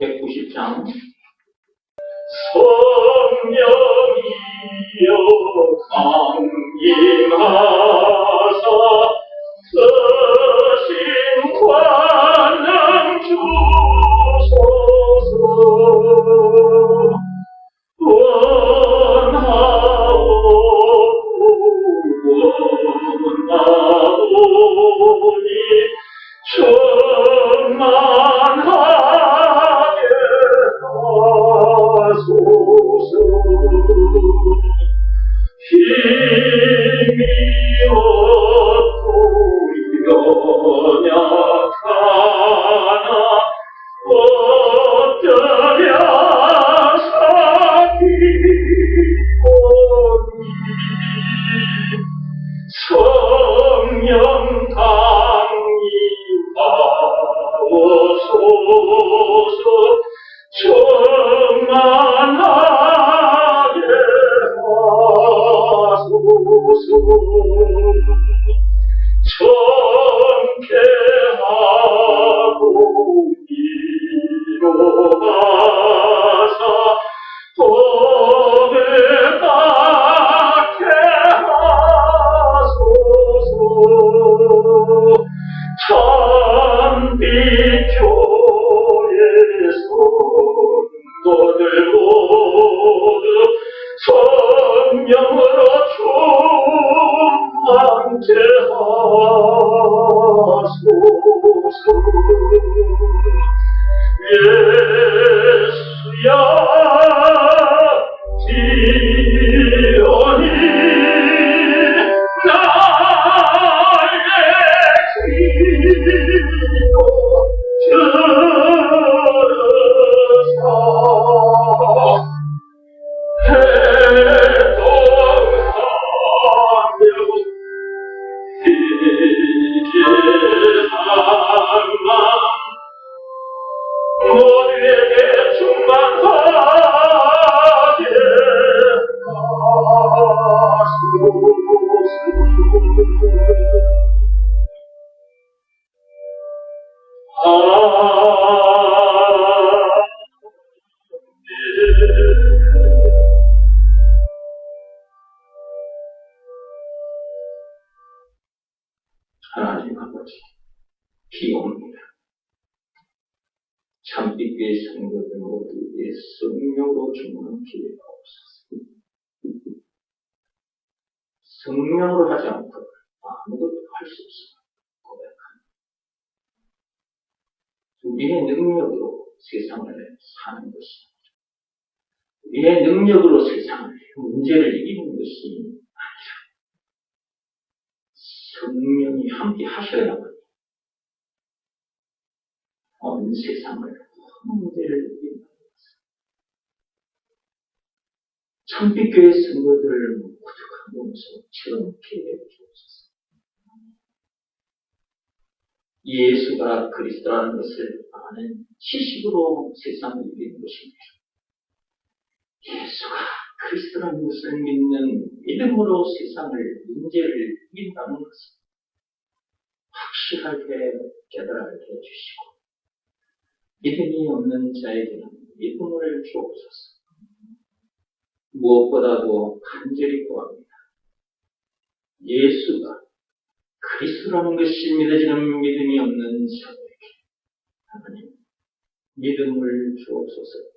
190장. 성령이여 강림하사 서신 관람 주소서. 원하오고 원하오니 하 아버지 기옵니다. 참빛교의 성도들 모두의 성령으로 충만케 하옵소서. 성령으로 하지 않고 아무것도 할 수 없습니다. 고백합니다. 우리의 능력으로 세상을 사는 것이 우리의 능력으로 세상을 문제를 이기는 것이 성령이 함께 하셔야만 온 세상을 문제를 이긴다는 것을 천빛교회 성도들을 모두가 몸소 체험케 해주옵소서. 예수가 그리스도라는 것을 아는 지식으로 세상을 이기는 것입니다. 예수가 그리스도라는 것을 믿는 믿음으로 세상을 문제를 이긴다는 것을 확실하게 깨달게 해주시고 믿음이 없는 자에게는 믿음을 주옵소서. 무엇보다도 간절히 구합니다. 예수가 그리스도라는 것이 믿어지는 믿음이 없는 자들에게 하나님 믿음을 주옵소서.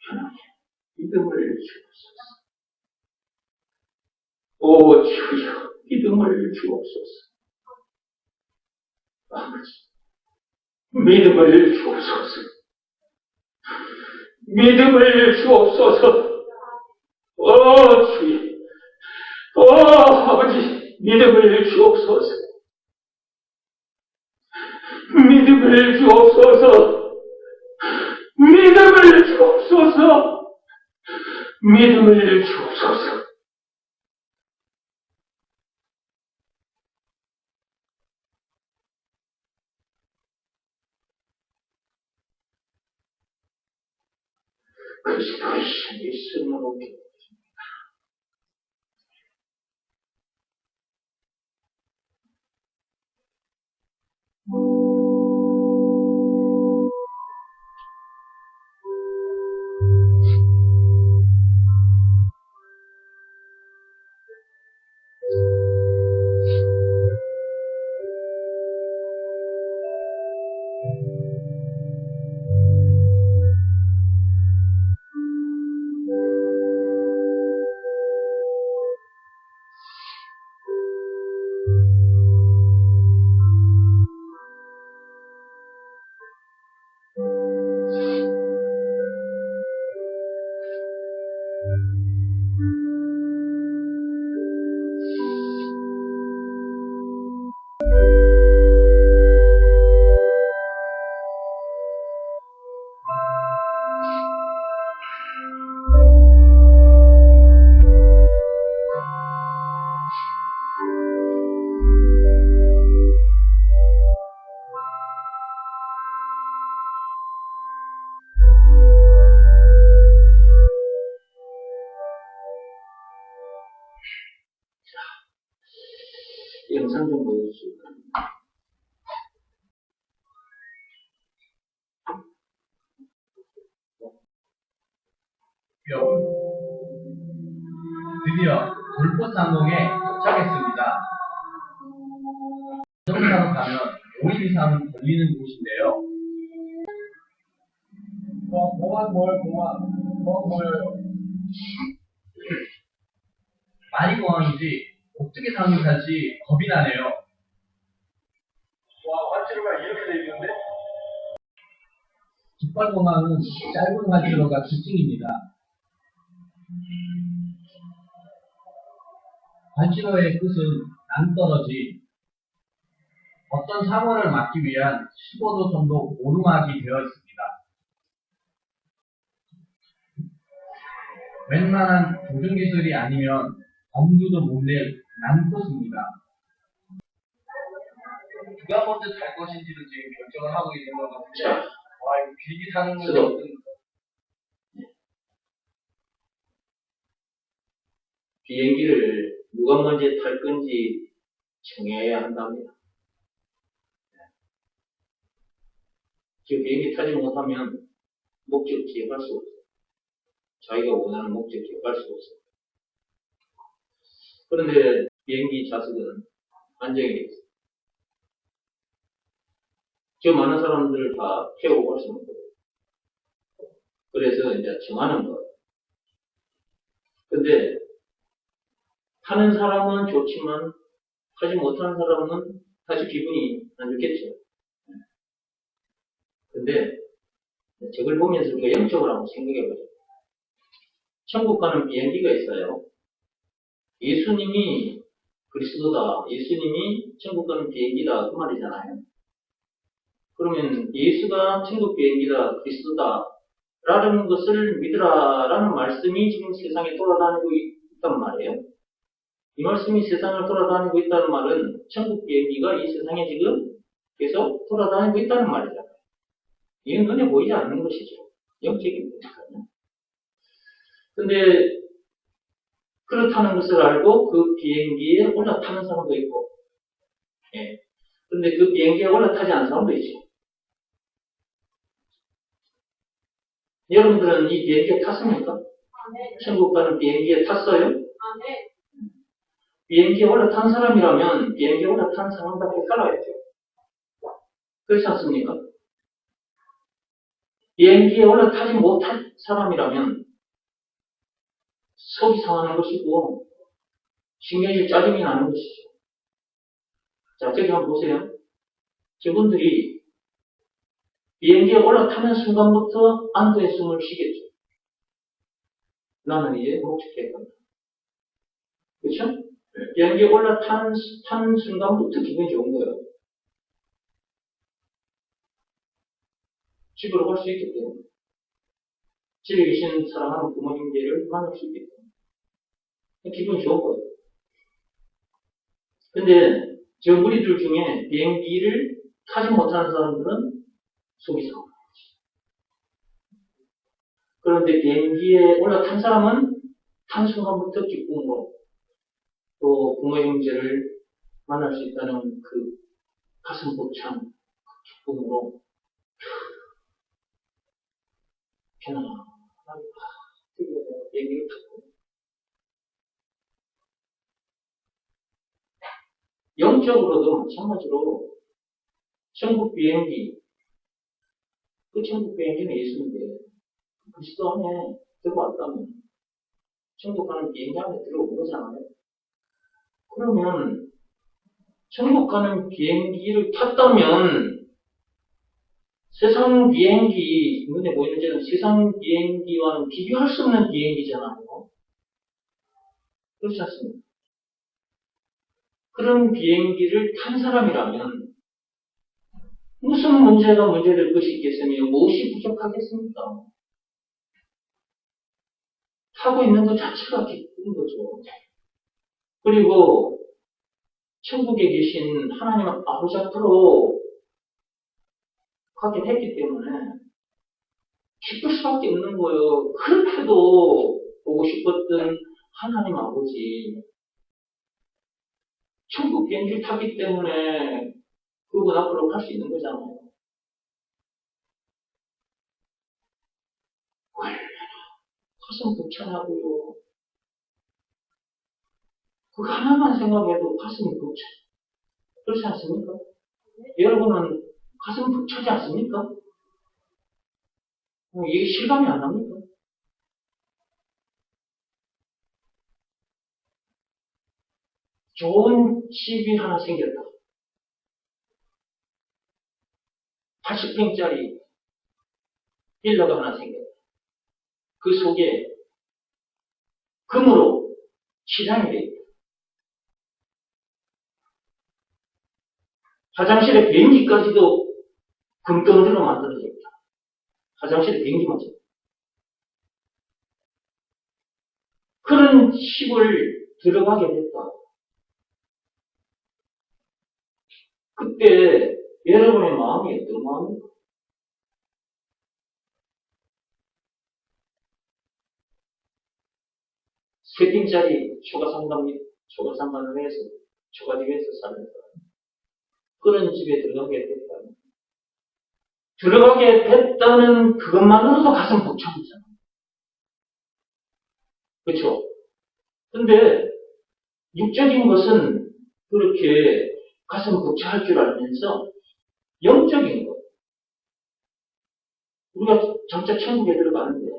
하나님 믿음을 주옵소서. 오 주여 믿음을 주옵소서. 아버지 믿음을 주옵소서. 믿음을 주옵소서. 오 주여 오 아버지 믿음을 주옵소서. 믿음을 주옵소서. 믿음을 주옵소서. 믿음을 주옵소서. 그리스도의 5일 이상은 걸리는 곳인데요. 뭐, 공항 뭘, 공항. 뭐, 뭐예요? 많이 공항인지 어떻게 상을 탈지 겁이 나네요. 와, 환치로가 이렇게 돼 있는데? 깃발 공항은 짧은 활주로가 특징입니다. 활주로의 끝은 낭떠러지 어떤 사고를 막기 위한 15도 정도 오르막이 되어 있습니다. 웬만한 조준기술이 아니면 엄두도 못 낼 난코스입니다. 누가 먼저 탈 것인지를 지금 결정을 하고 있는 것 같은데 자, 와, 이거 비행기 타는 거 수도. 어떤 비행기를 누가 먼저 탈 건지 정해야 한답니다. 지금 비행기 타지 못하면 목적지에 갈수 없어요. 자기가 원하는 목적지에 갈수 없어요. 그런데 비행기 좌석은 안정이 있어요. 저 많은 사람들을 다 태우고 갈 수는 없어요. 그래서 이제 정하는 거예요. 근데 타는 사람은 좋지만 타지 못하는 사람은 사실 기분이 안 좋겠죠. 근데 저걸 보면서 그 영적으로 한번 생각해보죠. 천국 가는 비행기가 있어요. 예수님이 그리스도다. 예수님이 천국 가는 비행기다. 그 말이잖아요. 그러면 예수가 천국 비행기다. 그리스도다. 라는 것을 믿으라. 라는 말씀이 지금 세상에 돌아다니고 있단 말이에요. 이 말씀이 세상을 돌아다니고 있다는 말은 천국 비행기가 이 세상에 지금 계속 돌아다니고 있다는 말이잖 이건 눈에 보이지 않는 것이죠. 영적인 거니까요. 근데 그렇다는 것을 알고 그 비행기에 올라타는 사람도 있고, 예. 근데 그 비행기에 올라타지 않은 사람도 있죠. 여러분들은 이 비행기에 탔습니까? 천국 가는 비행기에 탔어요? 비행기에 올라탄 사람이라면 비행기에 올라탄 사람답게 살아야죠. 그렇지 않습니까? 비행기에 올라타지 못한 사람이라면 속이 상하는 것이고 신경이 짜증이 나는 것이죠. 자, 저기 한번 보세요. 저분들이 비행기에 올라타는 순간부터 안도의 숨을 쉬겠죠. 나는 이제 목적지에 간다. 그렇죠? 비행기에 올라탄 탄 순간부터 기분이 좋은 거예요. 집으로 갈 수 있기 때문에. 집에 계신 사랑하는 부모님들을 만날 수 있기 때문에. 기분이 좋은 거예요. 근데 저 우리들 중에 비행기를 타지 못하는 사람들은 속이 상한 거지. 그런데 비행기에 올라탄 사람은 탄 순간부터 기쁨으로 또 부모 형제를 만날 수 있다는 그 가슴 벅찬 그 기쁨으로 편안하게 드디어 비행기를 탔고 영적으로도 마찬가지로 천국 비행기 그 천국 비행기는 예수인데 그리스도 안에 들어왔다면 천국 가는 비행기 안에 들어온 거잖아요. 그러면 천국 가는 비행기를 탔다면 세상 비행기 눈에 보이는 저는 세상 비행기와는 비교할 수 없는 비행기잖아요. 그렇지 않습니까? 그런 비행기를 탄 사람이라면 무슨 문제가 문제될 것이 있겠으며 무엇이 부족하겠습니까? 타고 있는 것 자체가 기쁜 거죠. 그리고 천국에 계신 하나님 아버지 앞으로 가게 했기 때문에 기쁠 수밖에 없는 거예요. 그렇게도 보고 싶었던 하나님 아버지 천국 비행기를 타기 때문에 그분 앞으로 갈 수 있는 거잖아요. 얼마나 가슴 벅차냐고요. 그거 하나만 생각해도 가슴이 벅차. 그렇지 않습니까? 여러분은 가슴 벅차지 않습니까? 어, 이게 실감이 안 납니까? 좋은 집이 하나 생겼다. 80평짜리 빌라가 하나 생겼다. 그 속에 금으로 칠하게 돼 있다. 화장실에 비행기까지도 금덩어리로 만들어져 있다. 화장실에 비행기만 있다. 그런 집을 들어가게 됐다. 그때 여러분의 마음이 어떤 마음입니까? 세 빈짜리 초가상감, 초가상관을 해서, 초가집에서 사는 사람. 그런 집에 들어가게 됐다는. 들어가게 됐다는 그것만으로도 가슴 벅차오잖아. 그렇죠? 근데 육적인 것은 그렇게 가슴 벅차할 줄 알면서 영적인 것. 우리가 점차 천국에 들어가는데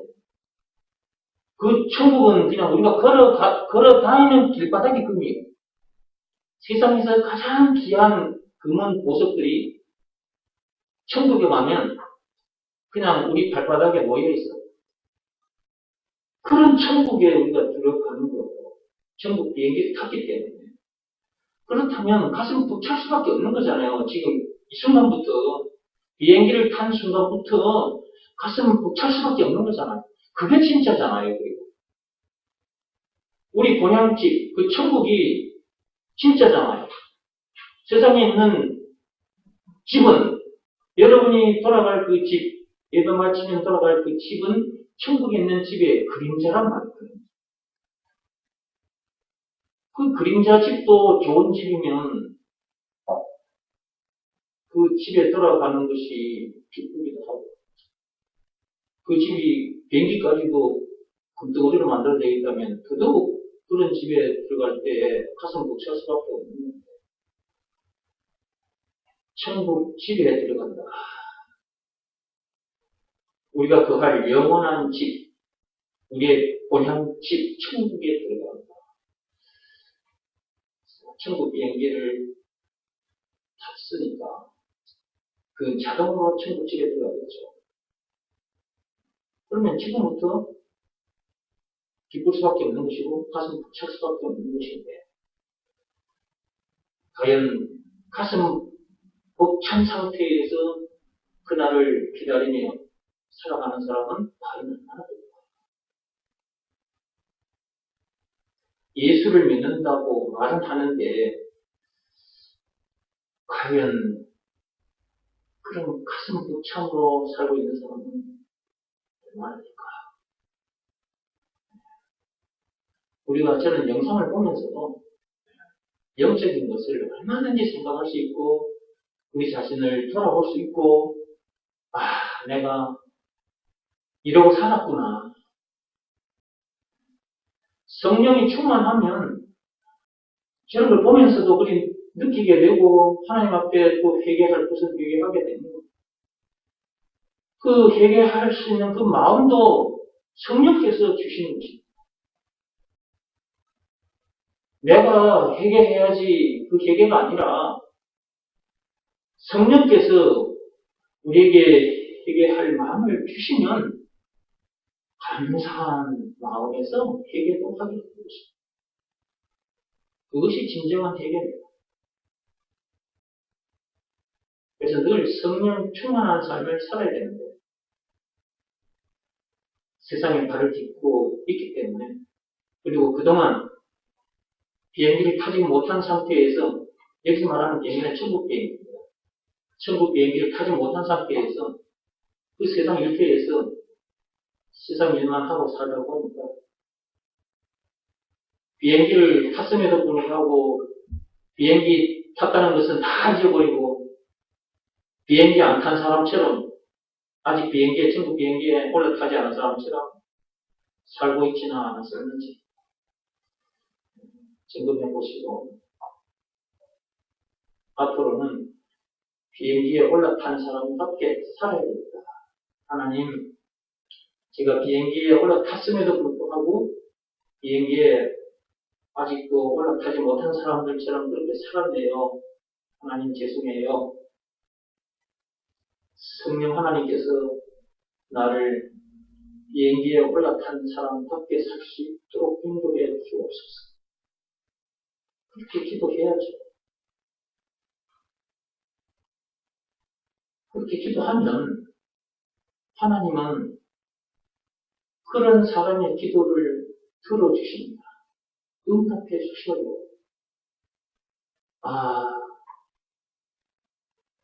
그 천국은 그냥 우리가 걸어, 가- 걸어 다니는 길바닥이 금이에요. 세상에서 가장 귀한 금은 보석들이 천국에 가면 그냥 우리 발바닥에 모여 있어. 그런 천국에 우리가 들어가는 거고, 천국 비행기를 탔기 때문에. 그렇다면 가슴 벅찰 수밖에 없는 거잖아요. 지금 이 순간부터, 비행기를 탄 순간부터 가슴 벅찰 수밖에 없는 거잖아요. 그게 진짜잖아요, 그리고. 우리 본향집, 그 천국이 진짜잖아요. 세상에 있는 집은, 여러분이 돌아갈 그 집, 예배 마치면 돌아갈 그 집은 천국에 있는 집의 그림자란 말이에요. 그 그림자 집도 좋은 집이면, 그 집에 돌아가는 것이 기쁘기도 하고, 그 집이 비행기까지도 금덩어리로 만들어져 있다면 더더욱 그런 집에 들어갈 때 가슴 벅찰 수밖에 없는 천국 집에 들어간다. 우리가 거할 영원한 집, 우리의 본향 집, 천국에 들어간다. 천국 비행기를 탔으니까 그 자동으로 천국 집에 들어가겠죠. 그러면 지금부터 기쁠 수밖에 없는 것이고 가슴 벅찰 수밖에 없는 것인데 과연 가슴 벅찬 상태에서 그날을 기다리며 살아가는 사람은 과연 될까? 예수를 믿는다고 말은 하는데 과연 그런 가슴 벅참으로 살고 있는 사람은 얼마나 될까? 우리가 저는 영상을 보면서도 영적인 것을 얼마든지 생각할 수 있고 우리 자신을 돌아볼 수 있고 아 내가 이러고 살았구나 성령이 충만하면 저런 걸 보면서도 그리 느끼게 되고 하나님 앞에 또 회개할 것을 회개하게 되는. 그 회개할 수 있는 그 마음도 성령께서 주시는 것입니다. 내가 회개해야지 그 회개가 아니라 성령께서 우리에게 회개할 마음을 주시면 감사한 마음에서 회개도 하게 되는 것입니다. 그것이 진정한 회개입니다. 그래서 늘 성령 충만한 삶을 살아야 되는데 세상에 발을 딛고 있기 때문에 그리고 그동안 비행기를 타지 못한 상태에서 여기서 말하는 비행기는 천국 비행기입니다. 천국 비행기를 타지 못한 상태에서 그 세상 일터에서 세상 일만 하고 살다 보니까 비행기를 탔음에도 불구하고 비행기 탔다는 것은 다 잊어버리고 비행기 안 탄 사람처럼 아직 비행기에 천국 비행기에 올라타지 않은 사람처럼 살고 있지는 않았었는지 점검해 보시고 앞으로는 비행기에 올라탄 사람답게 살아야 됩니다. 하나님, 제가 비행기에 올라탔음에도 불구하고 비행기에 아직도 올라타지 못한 사람들처럼 그렇게 살았네요. 하나님 죄송해요. 성령 하나님께서 나를 비행기에 올라탄 사람답게 살 수 있도록 인도해 주옵소서. 그렇게 기도해야죠. 그렇게 기도하면 하나님은 그런 사람의 기도를 들어주십니다. 응답해 주셔요. 아,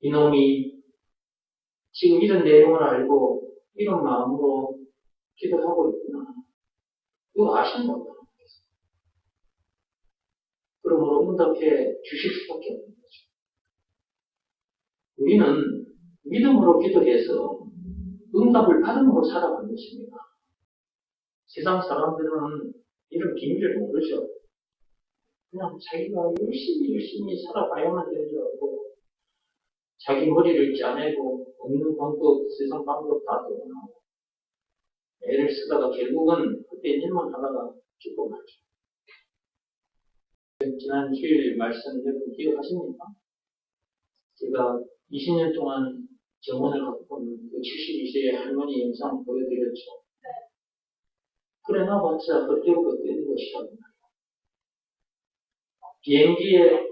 이놈이 지금 이런 내용을 알고 이런 마음으로 기도하고 있구나. 이거 아신다고. 그러므로 응답해 주실 수밖에 없는 거죠. 우리는 믿음으로 기도해서 응답을 받음으로 살아가는 것입니다. 세상 사람들은 이런 비밀을 모르죠. 그냥 자기가 열심히 열심히 살아가야만 되는 줄 알고 자기 머리를 짜내고 없는 방법, 세상 방법 다 도구나고 애를 쓰다가 결국은 그때 일만 하다가 죽고 말죠. 지난 주일 말씀 여러분 기억하십니까? 제가 20년 동안 정원을 갖고 있는 그 72세의 할머니 영상 보여드렸죠. 그래 나봤자 그때로 그때는 것이라고 비행기에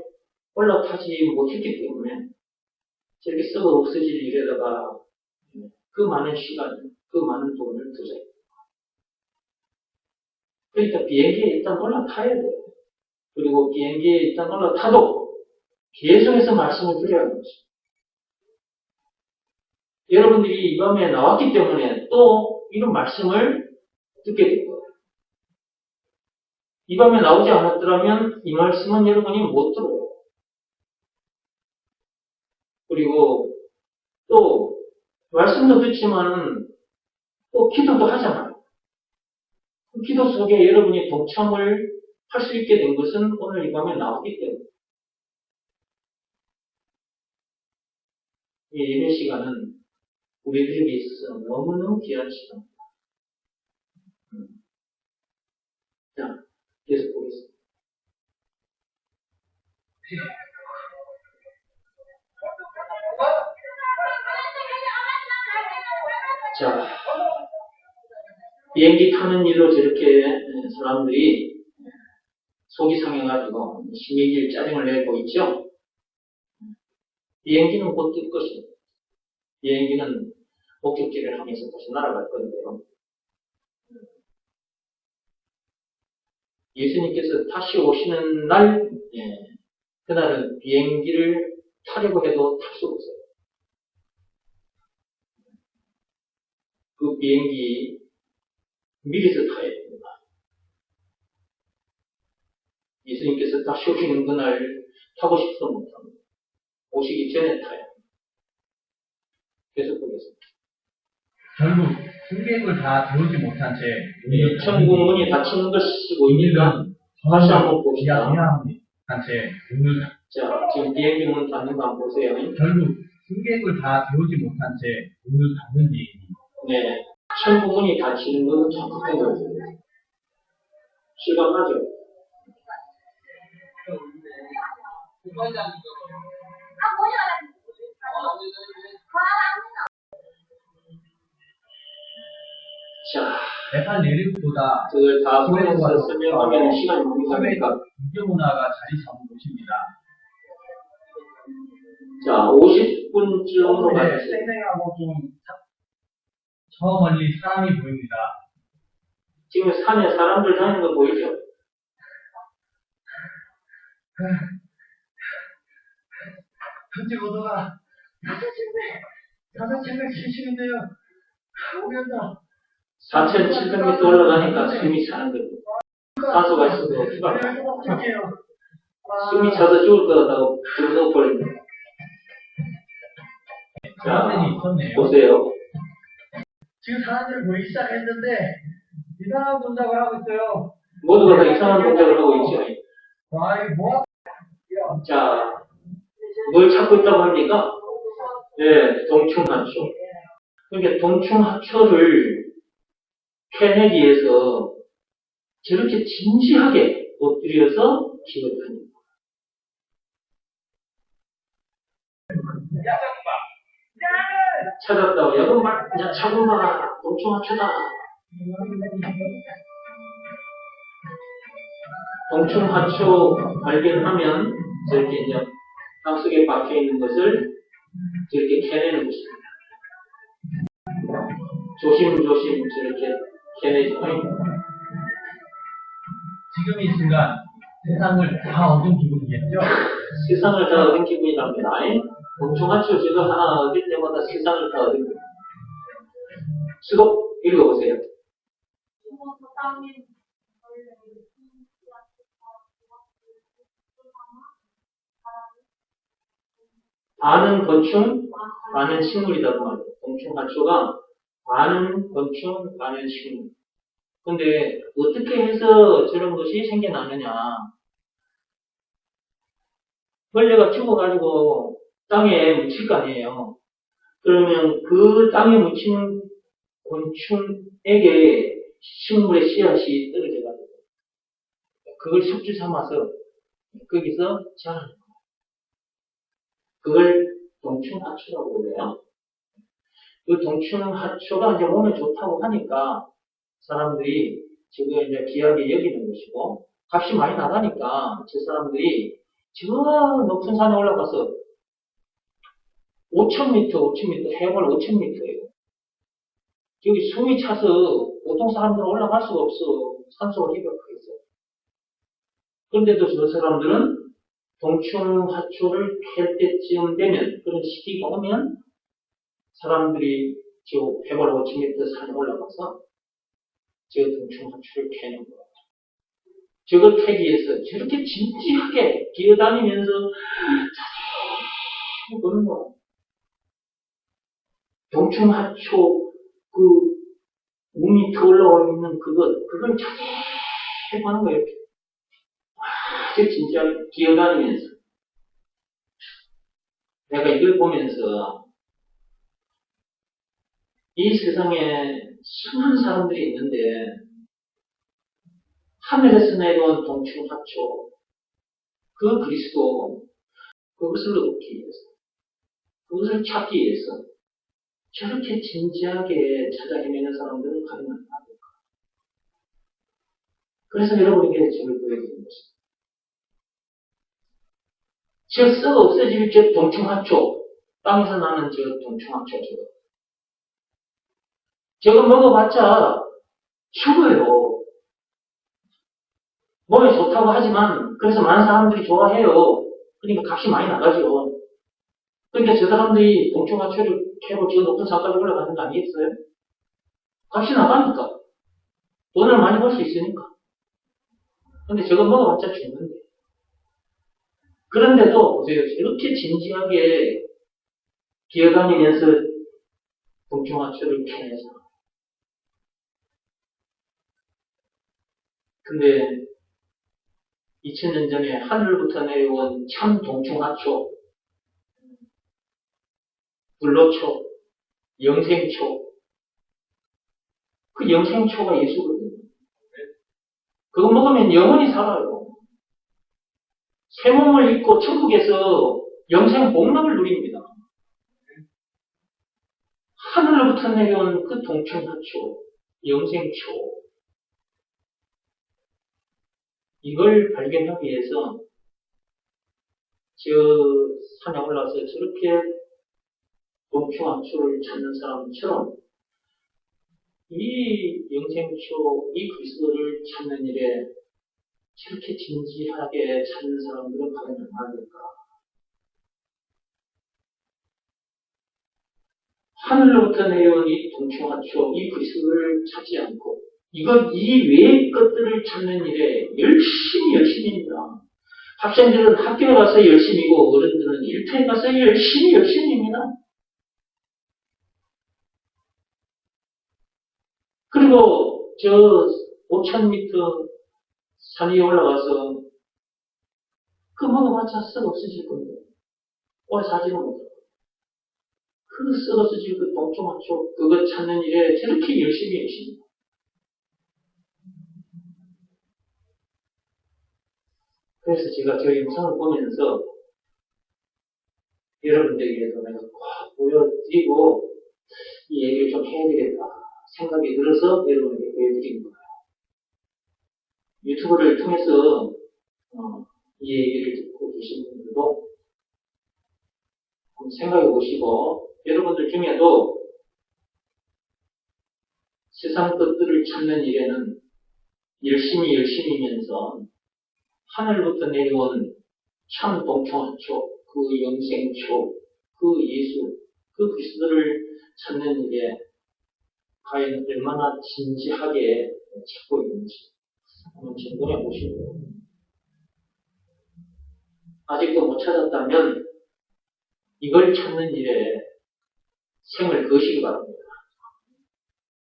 올라타지 못했기 때문에 저렇게 썩어 없어질 일에다가 그 많은 시간, 그 많은 돈을 투자했다. 그러니까 비행기에 일단 올라타야 돼요. 그리고 비행기에 일단 올라타도 계속해서 말씀을 드려야 하는 거죠. 여러분들이 이 밤에 나왔기 때문에 또 이런 말씀을 듣게 될 거예요. 이 밤에 나오지 않았더라면 이 말씀은 여러분이 못 들어요. 그리고 또 말씀도 듣지만은 또 기도도 하잖아요. 그 기도 속에 여러분이 동참을 할 수 있게 된 것은 오늘 이 밤에 나왔기 때문에 이 예배 시간은 우리들에게 있어서 너무너무 귀한 시간입니다. 음. 자, 계속 보겠습니다. 자, 비행기 타는 일로 저렇게 사람들이 속이 상해가지고 심의길 짜증을 내고 있죠? 비행기는 곧 뜰 것입니다. 비행기는 목적지를 향해서 다시 날아갈 건데요. 예수님께서 다시 오시는 날, 예, 그날은 비행기를 타려고 해도 탈수 없어요. 그 비행기 미리서 타야 됩니다. 예수님께서 다시 오시는 그날 타고 싶어도 못합니다. 오시기 전에 타야 합니다. 계속 보겠습니다. 결국 승객을 다 태우지 못한 채이 천국 문이 닫히는 것이 보입니까? 다시 한번 봅시다. 한채 문을 자, 지금 비행기 문 닫는 거 한번 보세요. 결국 승객을 다 태우지 못한 채 문을 닫는 비행기. 네. 천국 문이 닫히는 건 자꾸 생각해요. 실감나죠? 자, 네팔 내륙보다 그걸 다 보면서 설명하면 시간이 너무 갑니까? 이교 문화가 자리 잡은 곳입니다. 자, 50분쯤으로 네, 가겠습니다. 생생하고 좀 저 멀리 사람이 보입니다. 지금 산에 사람들 다니는 거 보이죠? 현재 고도가 4,770인데요. 오면다. 4,700m 올라가니까 숨이 차는 겁니다. 산소가 있어도 할게요. 숨이 차서 죽을 것 같다고 불러 버립니다. 자, 사람들이. 보세요. 지금 사람들을 보이기 시작했는데 이 이상한 동작을 하고 있어요. 모두가 다 이상한 동작을 하고 있죠. 아이, 뭐? 자, 뭘 찾고 있다고 합니까? 네, 동충하초. 그러니까 동충하초를 위해서 저렇게 진지하게 엎드려서 거예요. 찾았다고 야금 말, 야 차고 봐, 동충하초다. 동충하초 발견하면 저렇게 이제 땅속에 박혀 있는 것을 저렇게 캐내는 것입니다. 조심조심 저렇게 캐내죠. 지금 이 순간 세상을 다 얻은 기분이겠죠? 세상을 다 얻은 기분이 납니다. 동충하초 저거 하나 얻을 때마다 세상을 다 얻은 거예요. 수도 읽어보세요. 아는 건충, 아는 식물이라고 말해요. 동충하초가 아는 건충, 아는 식물. 근데 어떻게 해서 저런 것이 생겨나느냐. 벌레가 죽어가지고 땅에 묻힐 거 아니에요. 그러면 그 땅에 묻힌 곤충에게 식물의 씨앗이 떨어져가지고 그걸 숙주 삼아서 거기서 자라는 거예요. 그걸 동충하초라고 그래요. 그 동충하초가 이제 몸에 좋다고 하니까 사람들이 지금 이제 귀하게 여기는 것이고 값이 많이 나가니까 저 사람들이 저 높은 산에 올라가서 5,000m, 5,000m, 해발 5,000m예요. 여기 숨이 차서 보통 사람들은 올라갈 수가 없어. 산소가 희박해서. 그런데도 저 사람들은 동충하초를 캘 때쯤 되면, 그런 시기가 오면, 사람들이 저 해발 5,000m 산에 올라가서 저 동충하초를 캐는 거예요. 저걸 캐기 위해서 저렇게 진지하게 기어다니면서 자세히 보는 거예요. 동충하초 그 5m 올라와 있는 그것, 그걸 자세히 보는 거예요. 아주 진지하게 기어다니면서. 내가 이걸 보면서 이 세상에 수많은 사람들이 있는데 하늘에서 내려온 동충하초 그 그리스도 그것을 얻기 위해서 그것을 찾기 위해서 저렇게 진지하게 찾아 헤매는 사람들은 안 될까? 그래서 여러분에게 저를 보여드리는 것입니다. 저 썩어 없어질 저 동충하초, 땅에서 나는 저 동충하초 저거. 저거 먹어봤자 죽어요. 몸에 좋다고 하지만, 그래서 많은 사람들이 좋아해요. 그러니까 값이 많이 나가죠. 그러니까 저 사람들이 동충하초를 캐고 저 높은 산까지 올라가는 거 아니겠어요? 값이 나가니까. 돈을 많이 벌 수 있으니까. 근데 저거 먹어봤자 죽는데. 그런데도 보세요. 이렇게 진지하게 기어다니면서 동충하초를 캐내서. 근데 2000년 전에 하늘부터 내려온 참 동충하초, 불로초, 영생초, 그 영생초가 예수거든요. 그거 먹으면 영원히 살아요. 새 몸을 입고 천국에서 영생 복락을 누립니다. 하늘로부터 내려온 그 동충하초, 영생초, 이걸 발견하기 위해서 저 산에 올라서 저렇게 동충하초를 찾는 사람처럼 이 영생초, 이 그리스도를 찾는 일에 저렇게 진지하게 찾는 사람들은 과연 얼마나 될까? 하늘로부터 내려온 이 동충하초, 이 그리스도를 찾지 않고 이것 이 외의 것들을 찾는 일에 열심히 열심히입니다. 학생들은 학교에 가서 열심히고 어른들은 일터에 가서 열심히 열심히입니다. 그리고 저 5,000m 산 위에 올라가서 그 먹어봤자 썩 없어질 건데 오래 사지는 못해. 그썩 없어질 그 동초마초 그거 찾는 일에 저렇게 열심히 계십니 그래서 제가 저 영상을 보면서 여러분들에게도 내가 꼭 보여드리고 이 얘기를 좀 해야 되겠다 생각이 들어서 여러분에게 보여드린 거예요. 유튜브를 통해서 어, 이 얘기를 듣고 계신 분들도 생각해 보시고 여러분들 중에도 세상 것들을 찾는 일에는 열심히 열심히면서 하늘부터 내려온 참 동초하초 그 영생초 그 예수 그 그리스도를 찾는 일에 과연 얼마나 진지하게 찾고 있는지 한번 질문해 보시고 아직도 못 찾았다면 이걸 찾는 일에 생을 거시기 바랍니다.